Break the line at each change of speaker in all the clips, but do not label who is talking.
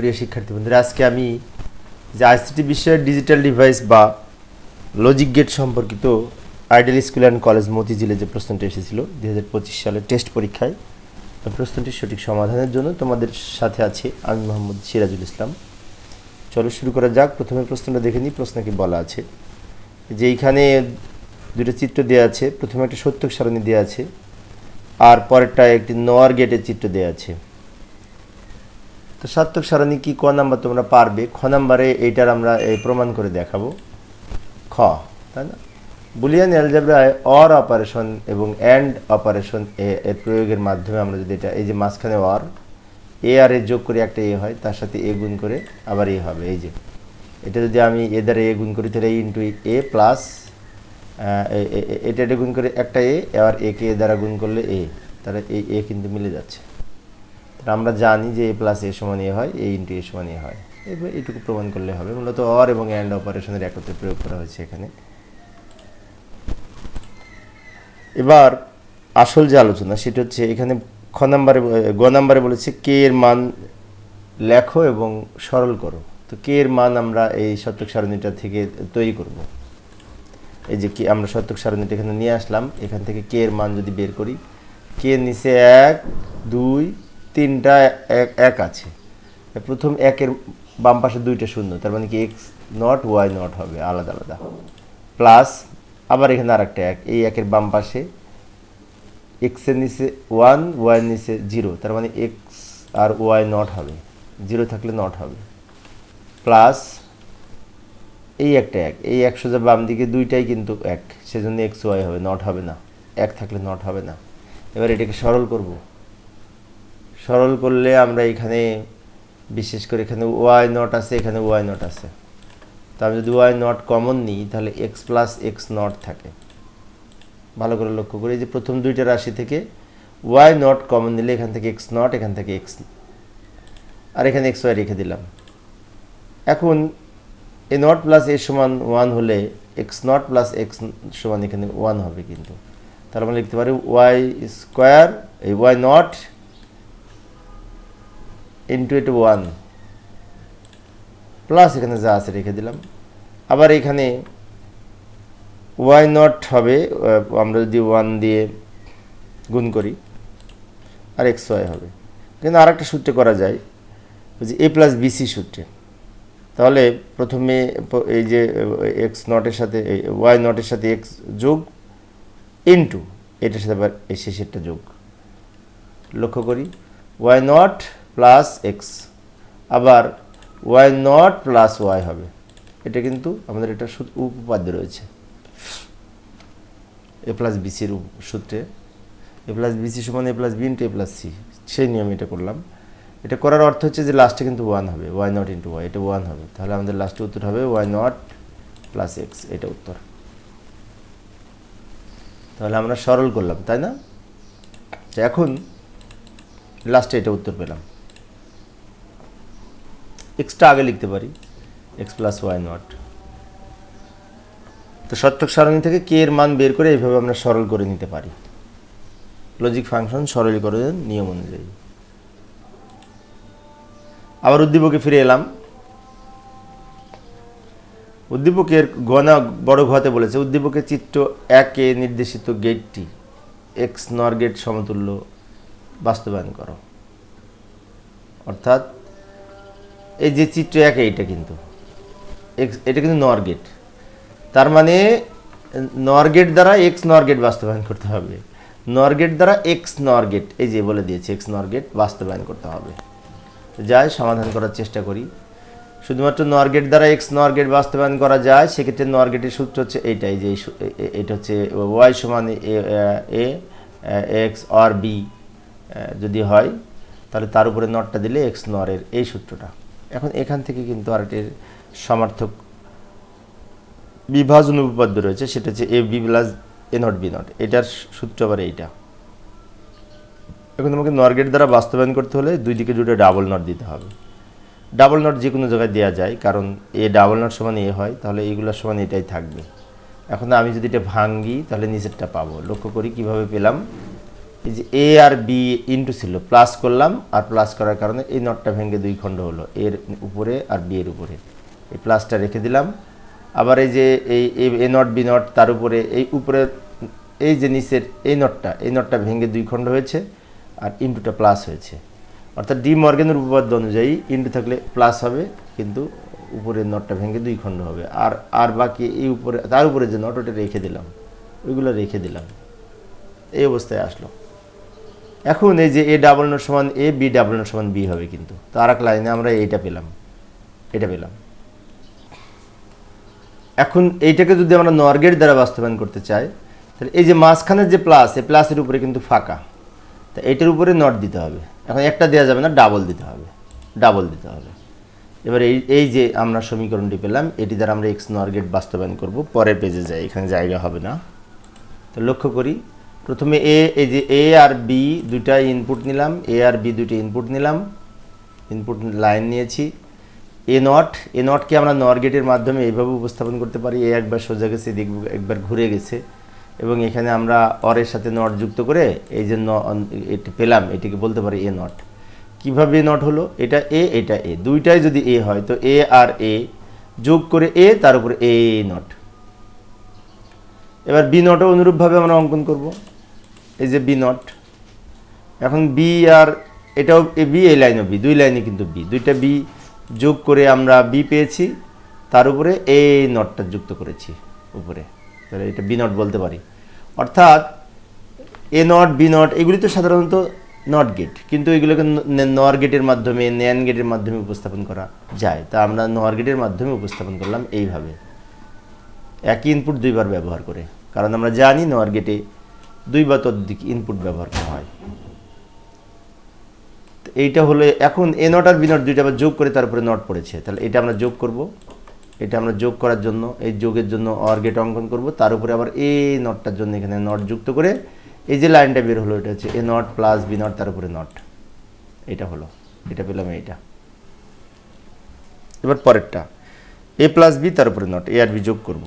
প্রিয় শিক্ষার্থী বন্ধুরা, আজকে আমি যে আইসিটি বিষয়ের ডিজিটাল ডিভাইস বা লজিক গেট সম্পর্কিত আইডিয়াল স্কুল অ্যান্ড কলেজ মতিঝিলে যে প্রশ্নটি এসেছিল, দুই হাজার পঁচিশ সালের টেস্ট পরীক্ষায় প্রশ্নটির সঠিক সমাধানের জন্য তোমাদের সাথে আছে আমি মোহাম্মদ সিরাজুল ইসলাম। চলো শুরু করা যাক। প্রথমে প্রশ্নটা দেখে নিই, প্রশ্ন কি বলা আছে। যে এইখানে দুটো চিত্র দেওয়া আছে, প্রথমে একটা সত্যক সারণী দেওয়া আছে, আর পরেরটা একটি নোয়ার গেটের চিত্র দেওয়া আছে। তো সার্থক সারণী কি ক নাম্বার তোমরা পারবে? খ নাম্বারে এইটার আমরা এই প্রমাণ করে দেখাবো। খ, তাই না? বুলিয়ান অ্যালজাব্রায় অর অপারেশন এবং অ্যান্ড অপারেশন এর প্রয়োগের মাধ্যমে আমরা যদি এটা, এই যে মাঝখানে অর, এ আর এ যোগ করে একটা এ হয়, তার সাথে এ গুণ করে আবার এ হবে, এই যে। এটা যদি আমি এ দ্বারা এ গুণ করি, তাহলে এ ইন্টু এ প্লাস এটা এটা গুণ করে একটা এ আর এ কে এ দ্বারা গুণ করলে এ, তাহলে এই এ কিন্তু মিলে যাচ্ছে। আমরা জানি যে এ প্লাস এ সমান এ হয় এ ইন্টু এ সমান এ হয়। এইটুকু প্রমাণ করলে হবে। মূলত অর এবং অ্যান্ড অপারেশনের একত্রে প্রয়োগ করা হয়েছে এখানে। এবার আসল যে আলোচনা, সেটা হচ্ছে এখানে খ নাম্বারে, গ নাম্বারে বলেছে কে এর মান লেখো এবং সরল করো। তো কে এর মান আমরা এই শতক সারণীটা থেকে তৈরি করব। এই যে কি, আমরা শতক সারণীটা এখানে নিয়ে আসলাম। এখান থেকে কে এর মান যদি বের করি কে নিচে এক, দুই তিনটা এক আছে। প্রথম একের বাম পাশে দুইটা শূন্য, তার মানে কি এক্স নট ওয়াই নট হবে, আলাদা আলাদা। প্লাস আবার এখানে আর একটা এক, এই একের বাম পাশে এক্সের নিচে ওয়ান ওয়াইয়ের নিচে জিরো তার মানে এক্স আর ওয়াই নট হবে জিরো থাকলে নট হবে। প্লাস এই একটা এক, এই একশো যা বাম দিকে দুইটাই কিন্তু এক, সেজন্য এক্স ওয়াই হবে নট হবে না, এক থাকলে নট হবে না। এবার এটাকে সরল করব। সরল করলে আমরা এখানে, বিশেষ করে এখানে ওয়াই নট আছে, এখানে ওয়াই নট আছে। তো আমি যদি ওয়াই নট কমন নিই, তাহলে এক্স প্লাস এক্স নট থাকে। ভালো করে লক্ষ্য করি যে প্রথম দুইটা রাশি থেকে ওয়াই নট কমন নিলে এখান থেকে এক্স নট এখান থেকে এক্স আর এখানে এক্স ওয়াই রেখে দিলাম। এখন এ নট প্লাস এ সমান ওয়ান হলে এক্স নট প্লাস এক্স সমান এখানে ওয়ান হবে কিন্তু। তাহলে আমরা লিখতে পারি ওয়াই স্কোয়ার এই ওয়াই নট ইন্টু এটু ওয়ান প্লাস এখানে যা আছে রেখে দিলাম। আবার এখানে ওয়াই নট হবে আমরা যদি ওয়ান দিয়ে গুণ করি, আর এক্স ওয়াই হবে। কিন্তু আর একটা সূত্রে করা যায় যে এ প্লাস বিসি সূত্রে। তাহলে প্রথমে এই যে এক্স নটের সাথে ওয়াই নটের সাথে এক্স যোগ ইন্টু এটার সাথে আবার এই শেষেরটা যোগ। লক্ষ্য করি ওয়াই নট প্লাস এক্স আবার ওয়াই নট প্লাস ওয়াই হবে। এটা কিন্তু আমাদের এটা উপপাদ্য রয়েছে। এ প্লাস বিসির সূত্রে। এ প্লাস বিসি সমান A plus B into A plus C সেই নিয়মে এটা করলাম। এটা করার অর্থ হচ্ছে যে লাস্টে কিন্তু ওয়ান হবে। ওয়াই নট ইন্টু ওয়াই এটা ওয়ান হবে। তাহলে আমাদের লাস্টে উত্তর হবে ওয়াই নট প্লাস এক্স এটা উত্তর। তাহলে আমরা সরল করলাম, তাই না? এখন লাস্টে এটা উত্তর পেলাম। এক্সটা আগে লিখতে পারি। এক্স প্লাস ওয়াই নট তো সত্যক সারণী থেকে কে এর মান বের করে এইভাবে আমরা সরল করে নিতে পারি। লজিক ফাংশন সরলীকরণের নিয়ম অনুযায়ী। আবার উদ্দীপকে ফিরে এলাম। উদ্দীপকের গণা বড় ঘতে বলেছে, উদ্দীপকের চিত্র একে নির্দেশিত গেটটি এক্স নর গেট সমতুল্য বাস্তবায়ন করো। অর্থাৎ এই যে চিত্র একে, এটা কিন্তু। এটা কিন্তু নর গেট তার মানে নর গেট দ্বারা এক্স নর গেট বাস্তবায়ন করতে হবে। নর গেট দ্বারা এক্স নর গেট এই যে বলে দিয়েছে এক্স নর গেট বাস্তবায়ন করতে হবে। যাই, সমাধান করার চেষ্টা করি। শুধুমাত্র নর গেট দ্বারা এক্স নর গেট বাস্তবায়ন করা যায়, সেক্ষেত্রে নর গেটের সূত্র হচ্ছে এইটাই যে এটা হচ্ছে ওয়াই সমান এ এক্স আর বি যদি হয়, তাহলে তার উপরে নটটা দিলে এক্স নরের এই সূত্রটা। এখন এখান থেকে কিন্তু আরেকটির সমার্থক বিভাজন উপপাদ্য রয়েছে, সেটা হচ্ছে A B plus A not B not এটার সূত্র আবার এইটা। এখন তোমাকে নর গেট দ্বারা বাস্তবায়ন করতে হলে দুই দিকে দুটো ডাবল নট দিতে হবে। ডাবল নট যে কোনো জায়গায় দেওয়া যায়, কারণ এ ডাবল নট সমান এ হয়, তাহলে এইগুলোর সমান এটাই থাকবে। এখন আমি যদি এটা ভাঙ্গি, তাহলে নিচেরটা পাবো। লক্ষ্য করি কীভাবে পেলাম? এই যে এ আর বি ইন্টু ছিল প্লাস করলাম, আর প্লাস করার কারণে এই নটটা ভেঙে দুই খণ্ড হলো এর উপরে আর বি এর উপরে। এই প্লাসটা রেখে দিলাম। আবার এই যে এই এ নট বি নট তার উপরে, এই উপরে, এই যে নিচের এই নটটা এই নটটা ভেঙে দুই খণ্ড হয়েছে, আর ইন্টুটা প্লাস হয়েছে। অর্থাৎ ডি মর্গেনের উপপাদ্য অনুযায়ী ইন্টু থাকলে প্লাস হবে, কিন্তু উপরের নটটা ভেঙে দুই খণ্ড হবে। আর আর বাকি এই উপরে, তার উপরে যে নট ওটা রেখে দিলাম। ওইগুলো রেখে দিলাম। এই অবস্থায় আসলো। এখন এই যে এ ডাবল নট সমান এ বি ডাবল নট সমান বি হবে কিন্তু। তো আর এক লাইনে আমরা এইটা পেলাম। এটা পেলাম। এখন এইটাকে যদি আমরা নরগেট দ্বারা বাস্তবায়ন করতে চাই, তাহলে এই যে মাঝখানের যে প্লাস এই প্লাসের উপরে কিন্তু ফাঁকা। তা এটার উপরে নট দিতে হবে। এখন একটা দেওয়া যাবে না ডাবল দিতে হবে। ডাবল দিতে হবে। এবার এই এই যে আমরা সমীকরণটি পেলাম, এটি দ্বারা আমরা এক্স নরগেট বাস্তবায়ন করব। পরের পেজে যাই, এখানে জায়গা হবে না। তো লক্ষ্য করি প্রথমে এ, এই যে এ আর বি দুইটা ইনপুট নিলাম, এ আর বি দুইটা ইনপুট নিলাম ইনপুট লাইন নিয়েছি। এ নট, এ নটকে আমরা নর গেটের মাধ্যমে এইভাবে উপস্থাপন করতে পারি, এ একবার সোজা গেছে, এদিক একবার ঘুরে গেছে। এবং এখানে আমরা অরের সাথে নট যুক্ত করে এই যে এটি পেলাম, এটিকে বলতে পারি এ নট। কীভাবে এ নট হলো? এটা এ এটা এ। দুইটাই যদি এ হয়, তো এ আর এ যোগ করে এ, তার উপরে এ নট। এবার বি নটও অনুরূপভাবে আমরা অঙ্কন করব। এই যে বি নট এখন বি আর এটাও এ বি এই লাইনও বি দুই লাইনে কিন্তু বি দুইটা বি যোগ করে আমরা বি পেয়েছি, তার উপরে এ নটটা যুক্ত করেছি উপরে। তাহলে এটা বি নট বলতে পারি। অর্থাৎ এ নট বি নট এগুলি তো সাধারণত নট গেট কিন্তু এগুলোকে নর গেটের মাধ্যমে ন্যান গেটের মাধ্যমে উপস্থাপন করা যায়। তা আমরা নর গেটের মাধ্যমে উপস্থাপন করলাম এইভাবে। একই ইনপুট দুইবার ব্যবহার করে। কারণ আমরা জানি নর গেটে দুই বা ততোধিক ইনপুট ব্যবহার করা হয়। এইটা হলে এখন এ নট আর বি নট দুইটা আবার যোগ করে তারপরে নট পড়েছে। তাহলে এটা আমরা যোগ করব। এটা আমরা যোগ করার জন্য, এই যোগের জন্য অর গেট অঙ্কন করব। তার উপরে আবার এ নটটার জন্য এখানে নট যুক্ত করে এই যে লাইনটা বের হলো, এটা হচ্ছে A not plus B not তার উপরে নট এটা হলো, এটা পেলাম এইটা। এবার পরেরটা। এ প্লাস বি তার উপরে নট এ আর বি যোগ করব।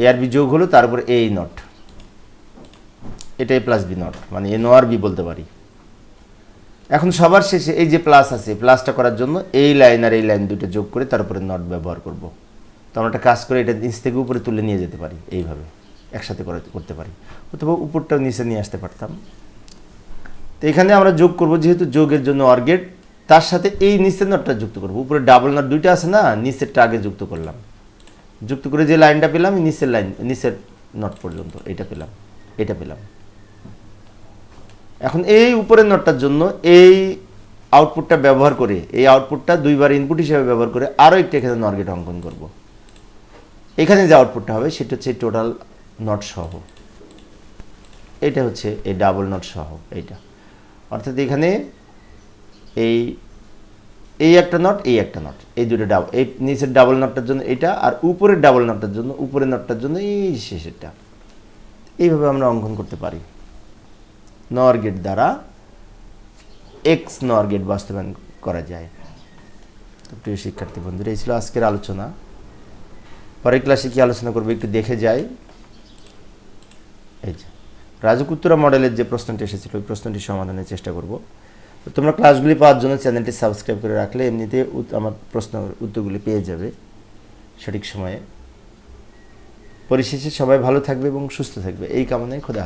এ আর বি যোগ হলো তার উপরে এ নট। এটাই প্লাস বি নট মানে এ নো আর বি বলতে পারি। এখন সবার শেষে এই যে প্লাস আছে, প্লাসটা করার জন্য এই লাইন আর এই লাইন দুটো যোগ করে তারপরে নট ব্যবহার করব। তো আমরা একটা কাজ করে এটা নিচ থেকে উপরে তুলে নিয়ে যেতে পারি, এইভাবে একসাথে করে করতে পারি। অথবা উপরটাও নিচে নিয়ে আসতে পারতাম। তো এখানে আমরা যোগ করব, যেহেতু যোগের জন্য অর্গেট তার সাথে এই নিচের নটটা যুক্ত করব। উপরে ডাবল নট দুইটা আছে না, নিচেরটা আগে যুক্ত করলাম। যুক্ত করে যে লাইনটা পেলাম, নিচের লাইন, নিচের নট পর্যন্ত, এটা পেলাম এটা পেলাম। এখন এই উপরের নটটার জন্য এই আউটপুটটা ব্যবহার করে, এই আউটপুটটা দুইবার ইনপুট হিসেবে ব্যবহার করে আরও একটি এখানে নর্গেট অঙ্কন করব। এখানে যে আউটপুটটা হবে, সেটা হচ্ছে টোটাল নট সহ। এটা হচ্ছে এই ডাবল নট সহ, এইটা। অর্থাৎ এখানে এই এই একটা নট এই একটা নট এই দুটো ডাবল এই নিচের ডাবল নটটার জন্য এটা আর উপরের ডাবল নটটার জন্য, উপরের নটটার জন্য এই শেষেরটা। এইভাবে আমরা অঙ্কন করতে পারি। নর গেট দ্বারা এক্স নর গেট বাস্তবায়ন করা যায়। প্রিয় শিক্ষার্থী বন্ধুরা, এই ছিল আজকের আলোচনা। পরের ক্লাসে কি আলোচনা করব একটু দেখে যাই। এই যে রাজকুত্তরা মডেলের যে প্রশ্নটি এসেছিল, ওই প্রশ্নটি সমাধানের চেষ্টা করব। তো তোমরা ক্লাসগুলি পাওয়ার জন্য চ্যানেলটি সাবস্ক্রাইব করে রাখলে এমনিতে আমার প্রশ্ন উত্তরগুলি পেয়ে যাবে সঠিক সময়ে। পরিশেষে সবাই ভালো থাকবে এবং সুস্থ থাকবে। এই কামনায় খোদা